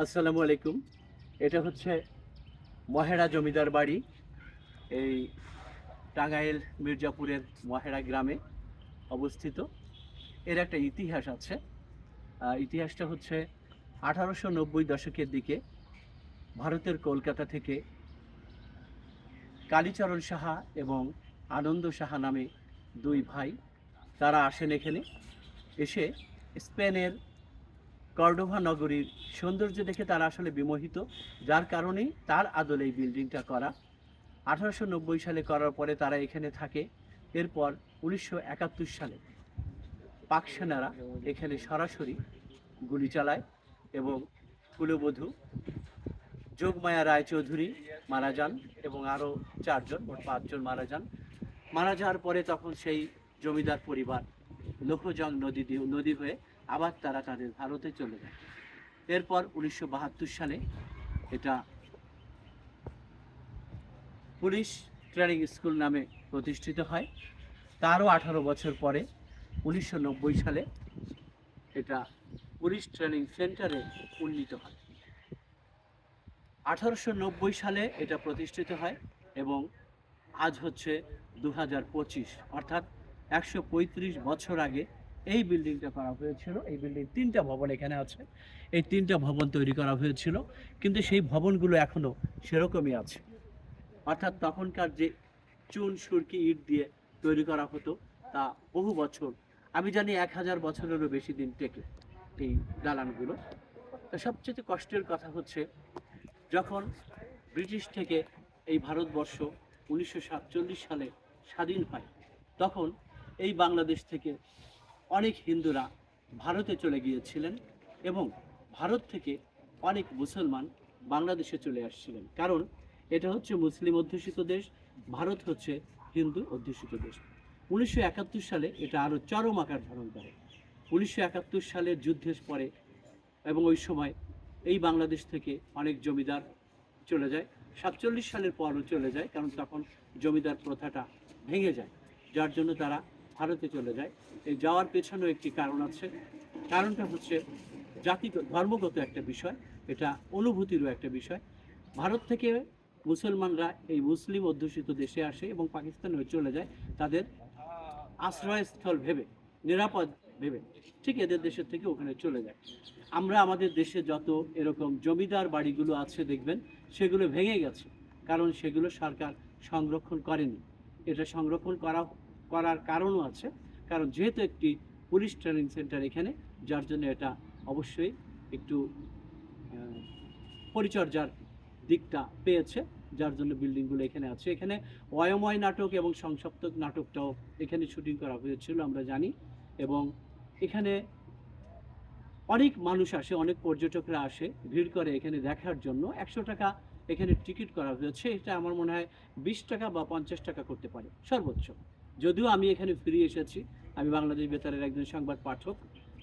আসসালামু আলাইকুম। এটা হচ্ছে মহেরা জমিদার বাড়ি, এই টাঙ্গাইল মির্জাপুরের মহেরা গ্রামে অবস্থিত। এর একটা ইতিহাস আছে। ইতিহাসটা হচ্ছে আঠারোশো নব্বই দশকের দিকে ভারতের কলকাতা থেকে কালীচরণ সাহা এবং আনন্দ সাহা নামে দুই ভাই, তারা আসেন এখানে। এসে স্পেনের কর্ডোভা নগরীর সৌন্দর্য দেখে তারা আসলে বিমোহিত, যার কারণেই তার আদলে এই বিল্ডিংটা করা। আঠারোশো নব্বই সালে করার পরে তারা এখানে থাকে। এরপর উনিশশো একাত্তর সালে পাক সেনারা এখানে সরাসরি গুলি চালায় এবং কুলবধূ যোগমায়া রায়চৌধুরী মারা যান এবং আরও চারজন পাঁচজন মারা যান। মারা যাওয়ার পরে তখন সেই জমিদার পরিবার লোকজং নদী দিয়ে নদী হয়ে আবার তারা তাদের ভারতে চলে যায়। এরপর উনিশশো বাহাত্তর সালে এটা পুলিশ ট্রেনিং স্কুল নামে প্রতিষ্ঠিত হয়। তারও আঠারো বছর পরে উনিশশো নব্বই সালে এটা পুলিশ ট্রেনিং সেন্টারে উন্নীত হয়। আঠারোশো নব্বই সালে এটা প্রতিষ্ঠিত হয় এবং আজ হচ্ছে দু হাজার পঁচিশ, অর্থাৎ একশো পঁয়ত্রিশ বছর আগে এই বিল্ডিংটা করা হয়েছিল। এই বিল্ডিং তিনটা ভবন এখানে আছে। এই তিনটা ভবন তৈরি করা হয়েছিল। কিন্তু সেই ভবনগুলো এখনও সেরকমই আছে। অর্থাৎ তখনকার যে চুন, সুরকি, ইট দিয়ে তৈরি করা হতো, তা বহু বছর, আমি জানি এক হাজার বছরেরও বেশি দিন টেকে এই দালানগুলো। সবচেয়ে কষ্টের কথা হচ্ছে, যখন ব্রিটিশ থেকে এই ভারতবর্ষ উনিশশো সাতচল্লিশ সালে স্বাধীন হয়, তখন এই বাংলাদেশ থেকে অনেক হিন্দুরা ভারতে চলে গিয়েছিলেন এবং ভারত থেকে অনেক মুসলমান বাংলাদেশে চলে আসছিলেন। কারণ এটা হচ্ছে মুসলিম অধ্যুষিত দেশ, ভারত হচ্ছে হিন্দু অধ্যুষিত দেশ। উনিশশো একাত্তর সালে এটা আরও চরম আকার ধারণ করে। উনিশশো একাত্তর সালের যুদ্ধের পরে এবং ওই সময় এই বাংলাদেশ থেকে অনেক জমিদার চলে যায়। সাতচল্লিশ সালের পরও চলে যায়, কারণ তখন জমিদার প্রথাটা ভেঙে যায়, যার জন্য তারা ভারতে চলে যায়। এই যাওয়ার পেছনেও একটি কারণ আছে। কারণটা হচ্ছে জাতিগত, ধর্মগত একটা বিষয়, এটা অনুভূতিরও একটা বিষয়। ভারত থেকে মুসলমানরা এই মুসলিম অধ্যুষিত দেশে আসে এবং পাকিস্তানেও চলে যায়। তাদের আশ্রয়স্থল ভেবে, নিরাপদ ভেবে, ঠিক এদের দেশের থেকে ওখানে চলে যায়। আমরা আমাদের দেশে যত এরকম জমিদার বাড়িগুলো আছে দেখবেন, সেগুলো ভেঙে গেছে। কারণ সেগুলো সরকার সংরক্ষণ করেনি। এটা সংরক্ষণ করা করার কারণও আছে। কারণ যেহেতু একটি পুলিশ ট্রেনিং সেন্টার এখানে, যার জন্য এটা অবশ্যই একটু পরিচর্যার দিকটা পেয়েছে, যার জন্য বিল্ডিংগুলো এখানে আছে। এখানে অয়ময় নাটক এবং সংসপ্তক নাটকটাও এখানে শুটিং করা হয়েছিল, আমরা জানি। এবং এখানে অনেক মানুষ আসে, অনেক পর্যটকরা আসে, ভিড় করে এখানে দেখার জন্য। একশো টাকা এখানে টিকিট করা হয়েছে, এটা আমার মনে হয় বিশ টাকা বা পঞ্চাশ টাকা করতে পারে, সর্বোচ্চ। যদিও আমি এখানে ফিরে এসেছি, আমি বাংলাদেশ বেতারের একজন সংবাদ পাঠক,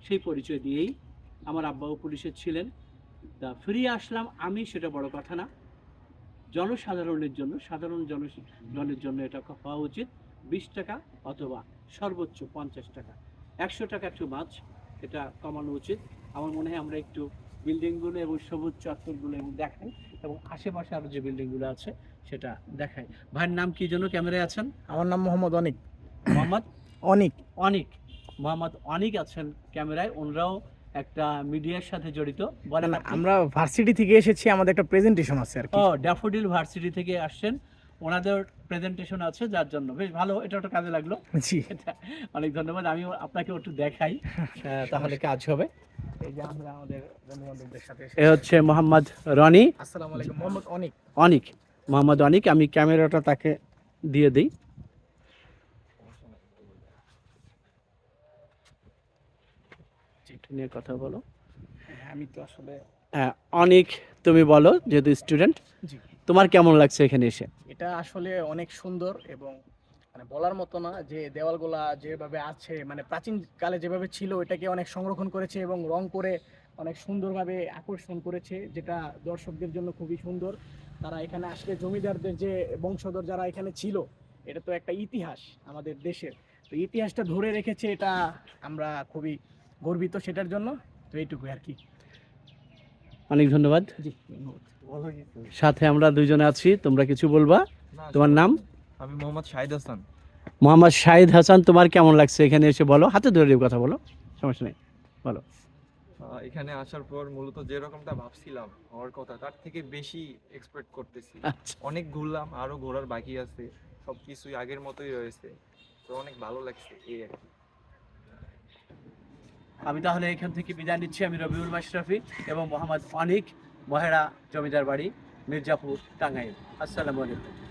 সেই পরিচয় দিয়েই আমার আব্বাও পুলিশে ছিলেন। তা ফিরিয়ে আসলাম আমি, সেটা বড় কথা না। জনসাধারণের জন্য, সাধারণ জনগণের জন্য এটা হওয়া উচিত। বিশ টাকা অথবা সর্বোচ্চ পঞ্চাশ টাকা। একশো টাকা একটু মাছ এটা কমানো উচিত। আমার মনে হয় আমরা একটু বিল্ডিংগুলো এবং সবুজ চত্বরগুলো এবং দেখাই এবং আশেপাশে আরও যে বিল্ডিংগুলো আছে সেটা দেখাই। ভাইয়ের নাম কি জন্য ক্যামেরায় আছেন? আমার নাম মোহাম্মদ অনিক। মোহাম্মদ? অনিক। অনিক। মোহাম্মদ অনিক আছেন ক্যামেরায়। ওনারাও একটা মিডিয়ার সাথে জড়িত। বলেন। আমরা ভার্সিটি থেকে এসেছি আমাদের একটা প্রেজেন্টেশন আছে আর কি। ও ড্যাফোডিল ভার্সিটি থেকে আসছেন। ওনাদের প্রেজেন্টেশন আছে যার জন্য। বেশ ভালো এটা একটা কাজে লাগল। জি। এটা অনেক ধন্যবাদ। আমি আপনাকে একটু দেখাই। তাহলে কাজ হবে। এই যে আমরা আমাদের সাথে এ হচ্ছে মোহাম্মদ রনি। আসসালামু আলাইকুম মোহাম্মদ অনিক। অনিক। মোহাম্মদ অনিক আমি ক্যামেরাটা তাকে দিয়ে দিই। নিয়ে কথা বলো। হ্যাঁ, আমি তো আসলে হ্যাঁ অনিক তুমি বলো যেহেতু স্টুডেন্ট জি। তোমার কেমন লাগছে এখানে এসে? এটা আসলে অনেক সুন্দর এবং মানে বলার মতো না যে দেওয়ালগুলা যেভাবে আছে মানে প্রাচীন কালে যেভাবে ছিল এটাকে অনেক সংরক্ষণ করেছে এবং রং করে অনেক সুন্দরভাবে আকর্ষণ করেছে যেটা দর্শকদের জন্য খুবই সুন্দর। তারা এখানে আসলে জমিদারদের যে বংশধর যারা এখানে ছিল এটা তো একটা ইতিহাস আমাদের দেশের। তো ইতিহাসটা ধরে রেখেছে এটা আমরা খুবই গর্বিত সেটার জন্য। তো এইটুকুই আর কি। অনেক ধন্যবাদ। জি সাথে আমরা দুইজনে আছি তোমরা কিছু বলবা? তোমার নাম? আমি মোহাম্মদ শাহিদ হাসান। মোহাম্মদ শাহিদ হাসান তোমার কেমন লাগছে? এখানে এসে বলো। হাতে ধরে কথা বলো। সমস্যা নেই। বলো। এখানে আসার পর মূলত যে রকমটা ভাবছিলাম হওয়ার কথা তার থেকে বেশি এক্সপেক্ট করতেছি। আচ্ছা। অনেক ঘুরলাম আরও ঘোরার বাকি আছে সবকিছুই আগের মতোই রয়েছে। তো অনেক ভালো লাগছে এই আর কি। আমি তাহলে এখান থেকে বিদায় নিচ্ছি আমি রবিউল মাশরাফি এবং মোহাম্মদ অনিক মহেরা জমিদার বাড়ি মির্জাপুর টাঙ্গাইল। আসসালামু আলাইকুম।